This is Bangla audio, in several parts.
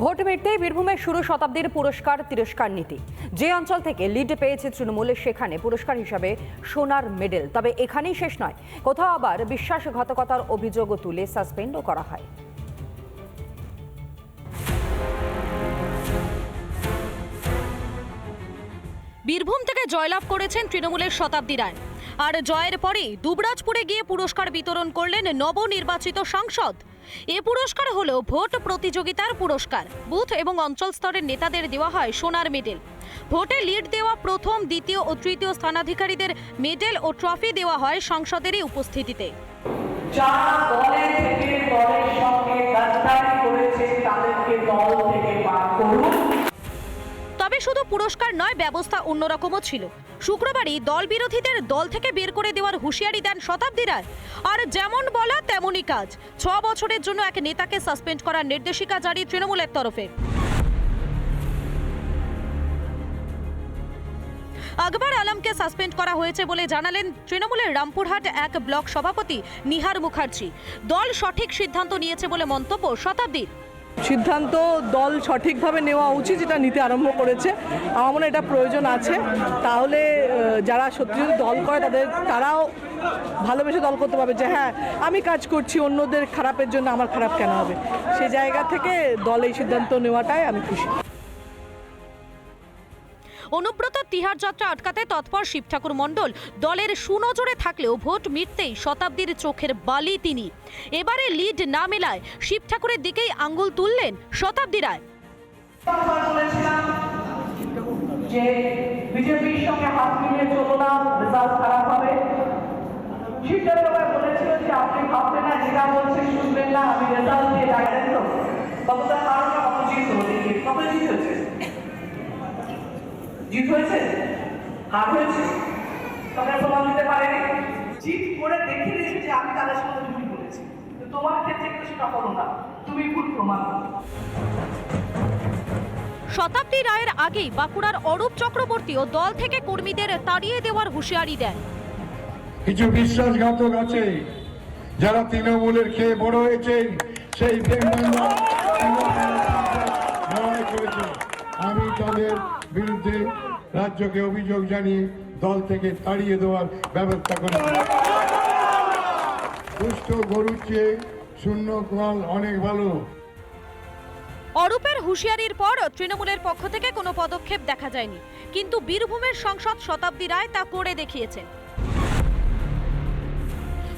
ভোট মিটতেই বীরভূমের শুরু শতাব্দীর পুরস্কার তিরস্কার নীতি। যে অঞ্চল থেকে লিড পেয়েছে তৃণমূল, সেখানে পুরস্কার হিসাবে সোনার মেডেল। তবে এখানেই শেষ নয়। কোথাও আবার বিশ্বাসঘাতকতার অভিযোগও তুলে সাসপেন্ডও করা হয়। বীরভূম থেকে জয়লাভ করেছেন তৃণমূলের শতাব্দী রায়। আর জয়ের পরেই দুবরাজপুরে গিয়ে পুরস্কার বিতরণ করলেন নবনির্বাচিত সাংসদ এ পুরস্কার হল ভোট প্রতিযোগিতার পুরস্কার। বুথ এবং অঞ্চল স্তরের নেতাদের দেওয়া হয় সোনার মেডেল। ভোটে লিড দেওয়া প্রথম, দ্বিতীয় ও তৃতীয় স্থানাধিকারীদের মেডেল ও ট্রফি দেওয়া হয় সংসদেরই উপস্থিতিতে। পুরস্কার নয়, ব্যবস্থা অন্যরকমও ছিল। শুক্রবারই দল বিরোধীদের দল থেকে বের করে দেওয়ার হুঁশিয়ারি দেন শতাব্দী রায়। আর যেমন বলা তেমনই কাজ। ছ বছরের জন্য এক নেতাকে সাসপেন্ড করার নির্দেশিকা জারি তৃণমূলের তরফে। আকবর আলমকে সাসপেন্ড করা হয়েছে বলে জানালেন তৃণমূলের রামপুরহাট এক ব্লক সভাপতি নিহার মুখার্জি। দল সঠিক সিদ্ধান্ত নিয়েছে বলে মন্তব্য শতাব্দীর। সিদ্ধান্ত দল সঠিকভাবে নেওয়া উচিত, যেটা নিতে আরম্ভ করেছে। আমার মনে এটা প্রয়োজন আছে। তাহলে যারা সত্যি যদি দল করে, তাদের, তারাও ভালোবেসে দল করতে পারবে যে হ্যাঁ আমি কাজ করছি, অন্যদের খারাপের জন্য আমার খারাপ কেন হবে? সেই জায়গা থেকে দল এই সিদ্ধান্ত নেওয়াটাই আমি খুশি। অনুব্রত তিহার যাত্রা আটকাতে তৎপর শিব ঠাকুর মণ্ডল দলের সুনজরে থাকলেও ভোট মিটতেই শতাব্দীর চোখের বালি তিনি। এবারে লিড না মেলায় শিব ঠাকুরের দিকেই আঙ্গুল তুললেন শতাব্দী রায়। যে বিজেপির সঙ্গে হাত মিলিয়ে চলো না, রেজাল্ট খারাপ হবে। বলেছিল যে আপনি ভাববেন না, যেটা বলছে শুনবেন না, আমি রেজাল্ট দিয়ে তো কতটা কত জিত দেখি কত জিত হয়েছে জিত হয়েছে? হার হয়েছে? তোমরা প্রমাণ দিতে পারেনি। জিত করে দেখে দিয়েছে যে আমি তাদের সঙ্গে ভুল করেছি। তোমার ক্ষেত্রে কিন্তু সেটা করো না। তুমি ভুল প্রমাণ করো শতাব্দী রায়ের আগেই বাঁকুড়ার অরূপ চক্রবর্তীও দল থেকে কর্মীদের তাড়িয়ে দেওয়ার হুঁশিয়ারি দেন। কিছু বিশ্বাসঘাতক আছে যারা তৃণমূলের খেয়ে বড় হয়েছে সেই তাদের বিরুদ্ধে রাজ্যকে অভিযোগ জানিয়ে দল থেকে তাড়িয়ে দেওয়ার ব্যবস্থা করেছি দুষ্ট গরুর চেয়ে শূন্য কল অনেক ভালো। অরূপের হুঁশিয়ারির পর তৃণমূলের পক্ষ থেকে কোনো পদক্ষেপ দেখা যায়নি। কিন্তু বীরভূমের সংসদ শতাব্দী রায় তা করে দেখিয়েছেন।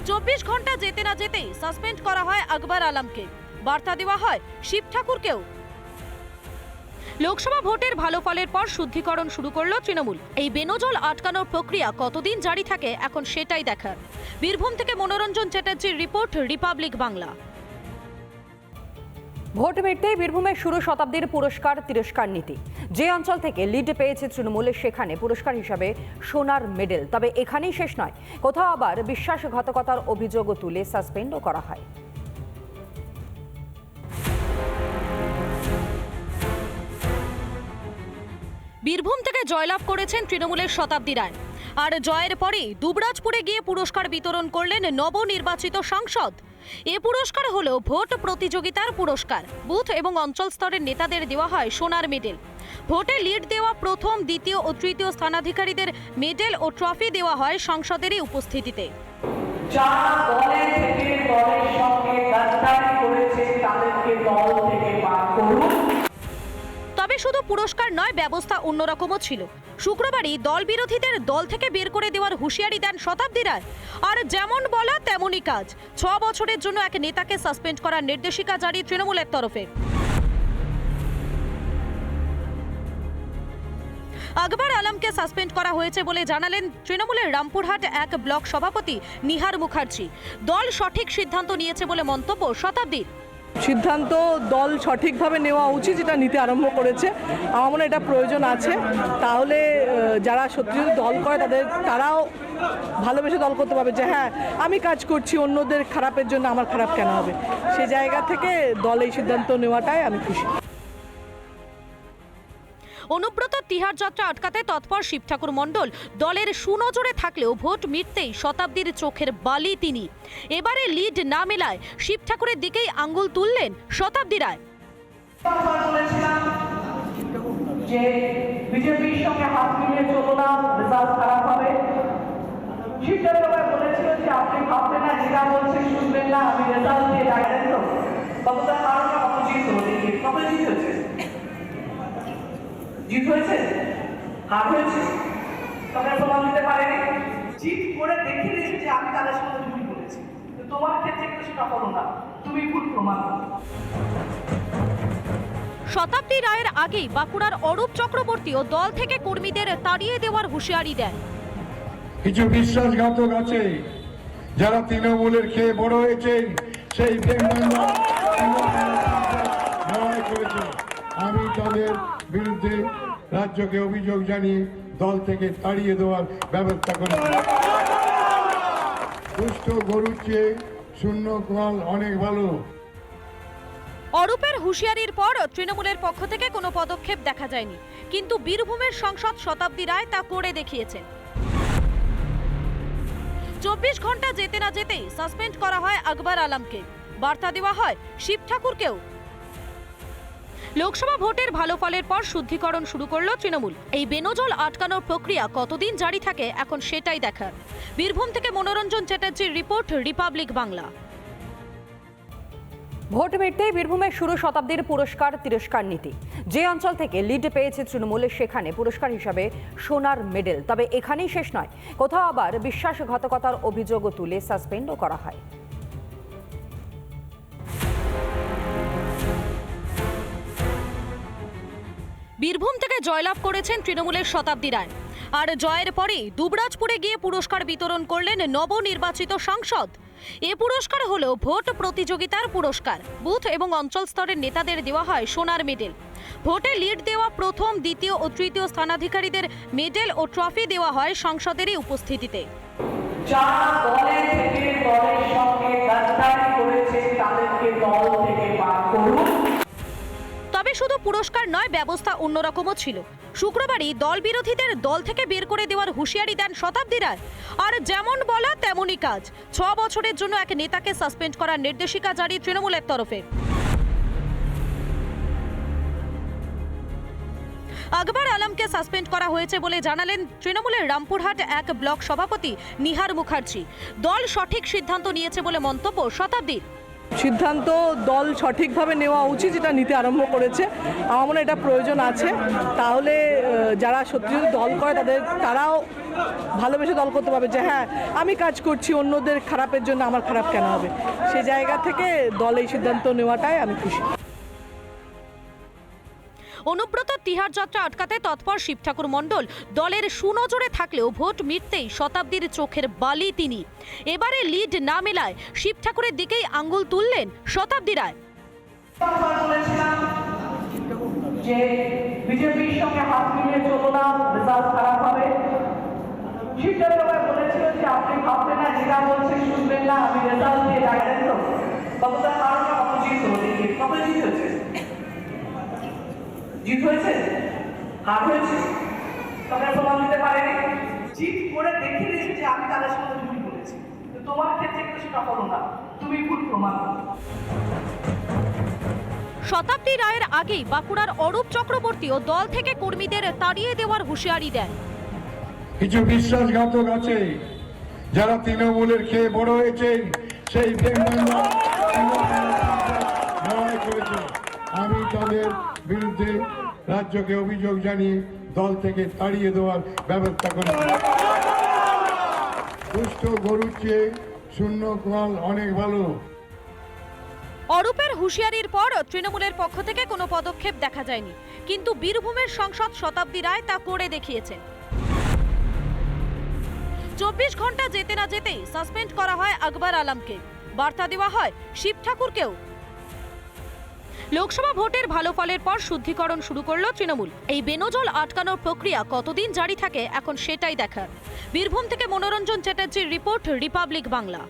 চব্বিশ ঘণ্টা যেতে না যেতেই সাসপেন্ড করা হয় আকবর আলমকে। বার্তা দেওয়া হয় শিব ঠাকুরকেও। লোকসভা ভোটের ভালো ফলের পর শুদ্ধিকরণ শুরু করল তৃণমূল। এই বেনজল আটকানোর প্রক্রিয়া কতদিন জারি থাকে এখন সেটাই দেখার। বীরভূম থেকে মনোরঞ্জন চ্যাটার্জির রিপোর্ট, রিপাবলিক বাংলা। ভোট মিটতেই বীরভূমের শুরু শতাব্দীর পুরস্কার, তিরস্কার নীতি। যে অঞ্চল থেকে লিড পেয়েছে তৃণমূল, সেখানে পুরস্কার হিসাবে সোনার মেডেল। তবে এখানেই শেষ নয়। কোথাও আবার বিশ্বাসঘাতকতার অভিযোগও তুলে সাসপেন্ডও করা হয়। বীরভূম থেকে জয়লাভ করেছেন তৃণমূলের শতাব্দী রায়। আর জয়ের পরেই দুবরাজপুরে গিয়ে পুরস্কার বিতরণ করলেন নবনির্বাচিত সাংসদ। এ পুরস্কার হল ভোট প্রতিযোগিতার পুরস্কার। বুথ এবং অঞ্চল স্তরের নেতাদের দেওয়া হয় সোনার মেডেল। ভোটে লিড দেওয়া প্রথম, দ্বিতীয় ও তৃতীয় স্থানাধিকারীদের মেডেল ও ট্রফি দেওয়া হয় সংসদেরই উপস্থিতিতে। শুধু পুরস্কার নয়, ব্যবস্থা অন্যরকমও ছিল। শুক্রবারই দল বিরোধীদের দল থেকে বের করে দেওয়ার হুঁশিয়ারি দেন শতাব্দী রায়। আর যেমন বলা, তেমনই কাজ। ছ বছরের জন্য এক নেতাকে সাসপেন্ড করার নির্দেশিকা জারি তৃণমূলের তরফে। আকবর আলমকে সাসপেন্ড করা হয়েছে বলে জানালেন তৃণমূলের রামপুরহাট এক ব্লক সভাপতি নিহার মুখার্জি। দল সঠিক সিদ্ধান্ত নিয়েছে বলে মন্তব্য শতাব্দীর। সিদ্ধান্ত দল সঠিকভাবে নেওয়া উচিত যেটা নিতে আরম্ভ করেছে। আমার মনে এটা প্রয়োজন আছে। তাহলে যারা সত্যি যদি দল করে তাদের, তারাও ভালোবেসে দল করতে পারবে যে হ্যাঁ আমি কাজ করছি, অন্যদের খারাপের জন্য আমার খারাপ কেন হবে? সেই জায়গা থেকে দল এই সিদ্ধান্ত নেওয়াটাই আমি খুশি। অনুব্রত তিহার যাত্রা আটকাতে তৎপর শিব ঠাকুর মণ্ডল দলের সুনজরে থাকলেও ভোট মিটতেই শতাব্দীর চোখের বালি তিনি। এবারে লিড না মেলায় শিব ঠাকুরের দিকেই আঙ্গুল তুললেন শতাব্দী রায়। যে বিজেপির সঙ্গে হাত মিলিয়ে চলো না, রেজাল্ট খারাপ হবে। বলেছিল যে আপনি ভাববেন না, যেটা বলছে শুনবেন না, আমি রেজাল্ট দিয়ে তো কারণে হলো দেখি কত জিত হয়েছে? হার হয়েছে? তোমরা প্রমাণ দিতে পারেনি? জিত করে দিয়েছে যে আমি তাদের সঙ্গে ভুল করেছি। তোমার ক্ষেত্রে কিন্তু সেটা হলো না তুমি ভুল প্রমাণ করো শতাব্দী রায়ের আগেই বাঁকুড়ার অরূপ চক্রবর্তী ও দল থেকে কর্মীদের তাড়িয়ে দেওয়ার হুঁশিয়ারি দেন। কিছু বিশ্বাসঘাতক আছে যারা তৃণমূলের খেয়ে বড় হয়েছে সেই আমি তাদের রাজ্যকে অভিযোগ জানিয়ে দল থেকে তাড়িয়ে দেওয়ার ব্যবস্থা করে সুস্থ গরুর চেয়ে শূন্য কল অনেক ভালো। অরূপের হুঁশিয়ারির পর তৃণমূলের পক্ষ থেকে কোনো পদক্ষেপ দেখা যায়নি। কিন্তু বীরভূমের সংসদ শতাব্দী রায় তা করে দেখিয়েছেন। চব্বিশ ঘণ্টা যেতে না যেতেই সাসপেন্ড করা হয় আকবর আলমকে। বার্তা দেওয়া হয় শিব ঠাকুরকেও। লোকসভা ভোটের ভালো ফলের পর শুদ্ধিকরণ শুরু করল তৃণমূল। এই বেনজল আটকানোর প্রক্রিয়া কতদিন জারি থাকে এখন সেটাই দেখার। বীরভূম থেকে মনোরঞ্জন চ্যাটার্জির রিপোর্ট, রিপাবলিক বাংলা। ভোট মিটতেই বীরভূমের শুরু শতাব্দীর পুরস্কার, তিরস্কার নীতি। যে অঞ্চল থেকে লিড পেয়েছে তৃণমূল, সেখানে পুরস্কার হিসাবে সোনার মেডেল। তবে এখানেই শেষ নয়। কোথাও আবার বিশ্বাসঘাতকতার অভিযোগও তুলে সাসপেন্ডও করা হয়। বীরভূম থেকে জয়লাভ করেছেন তৃণমূলের শতাব্দী রায়। আর জয়ের পরেই দুবরাজপুরে গিয়ে পুরস্কার বিতরণ করলেন নবনির্বাচিত সাংসদ। এ পুরস্কার হলো ভোট প্রতিযোগিতার পুরস্কার। বুথ এবং অঞ্চল স্তরের নেতাদের দেওয়া হয় সোনার মেডেল। ভোটে লিড দেওয়া প্রথম, দ্বিতীয় ও তৃতীয় স্থানাধিকারীদের মেডেল ও ট্রফি দেওয়া হয় সংসদেরই উপস্থিতিতে। যারা দলে থেকে দলের সঙ্গে করেছে, তাদেরকে দল থেকে তবে শুধু পুরস্কার নয়, ব্যবস্থা অন্যরকমও ছিল। শুক্রবারই দল বিরোধীদের দল থেকে বের করে দেওয়ার হুঁশিয়ারি দেন শতাব্দী রায় আর যেমন বলা, তেমনই কাজ। ছ বছরের জন্য এক নেতাকে সাসপেন্ড করার নির্দেশিকা জারি তৃণমূলের তরফে। আকবর আলমকে সাসপেন্ড করা হয়েছে বলে জানালেন তৃণমূলের রামপুরহাট এক ব্লক সভাপতি নিহার মুখার্জি। দল সঠিক সিদ্ধান্ত নিয়েছে বলে মন্তব্য শতাব্দীর। সিদ্ধান্ত দল সঠিকভাবে নেওয়া উচিত, যেটা নিতে আরম্ভ করেছে। আমার মনে এটা প্রয়োজন আছে। তাহলে যারা সত্যি দল করে, তাদের, তারাও ভালোবেসে দল করতে পারবে যে হ্যাঁ আমি কাজ করছি, অন্যদের খারাপের জন্য আমার খারাপ কেন হবে? সেই জায়গা থেকে দল এই সিদ্ধান্ত নেওয়াটাই আমি খুশি। অনুব্রত তিহার যাত্রা আটকাতে তৎপর শিব ঠাকুর মণ্ডল দলের সুনজরে থাকলেও ভোট মিটতেই শতাব্দীর চোখের বালি তিনি। এবারে লিড না মেলায় শিব ঠাকুরের দিকেই আঙ্গুল তুললেন শতাব্দী রায়। যে বিজেপির সঙ্গে হাত মিলিয়ে চলো না, রেজাল্ট খারাপ হবে। বলেছিল যে আপনি ভাববেন না, যেটা বলছে শুনবেন না, আমি রেজাল্ট দিয়ে কত জিত হয়েছে? হার হয়েছে? তোমরা প্রমাণ দিতে পারেনি? জিত করে দেখে দিয়েছে যে আমি তাদের সঙ্গে ভুল করেছি তোমার ক্ষেত্রে কিন্তু সেটা হলো না। তুমি ভুল প্রমাণ শতাব্দী রায়ের আগেই বাঁকুড়ার অরূপ চক্রবর্তীও দল থেকে কর্মীদের তাড়িয়ে দেওয়ার হুঁশিয়ারি দেন। কিছু বিশ্বাসঘাতক আছে যারা তৃণমূলের খেয়ে বড় হয়েছে সেই আমি তাদের বিরুদ্ধে রাজ্যকে অভিযোগ জানিয়ে দল থেকে তাড়িয়ে দেওয়ার ব্যবস্থা করেছি। সুস্থ গরুর চেয়ে শূন্য কল অনেক ভালো। অরূপের হুঁশিয়ারির পর তৃণমূলের পক্ষ থেকে কোনো পদক্ষেপ দেখা যায়নি। কিন্তু বীরভূমের সংসদ শতাব্দী রায় তা করে দেখিয়েছেন। চব্বিশ ঘণ্টা যেতে না যেতেই সাসপেন্ড করা হয় আকবর আলমকে। বার্তা দেওয়া হয় শিব ঠাকুরকেও। লোকসভা ভোটের ভালো ফলের পর শুদ্ধিকরণ শুরু করল তৃণমূল। এই বেনজল আটকানোর প্রক্রিয়া কতদিন জারি থাকে এখন সেটাই দেখার। বীরভূম থেকে মনোরঞ্জন চ্যাটার্জির রিপোর্ট, রিপাবলিক বাংলা।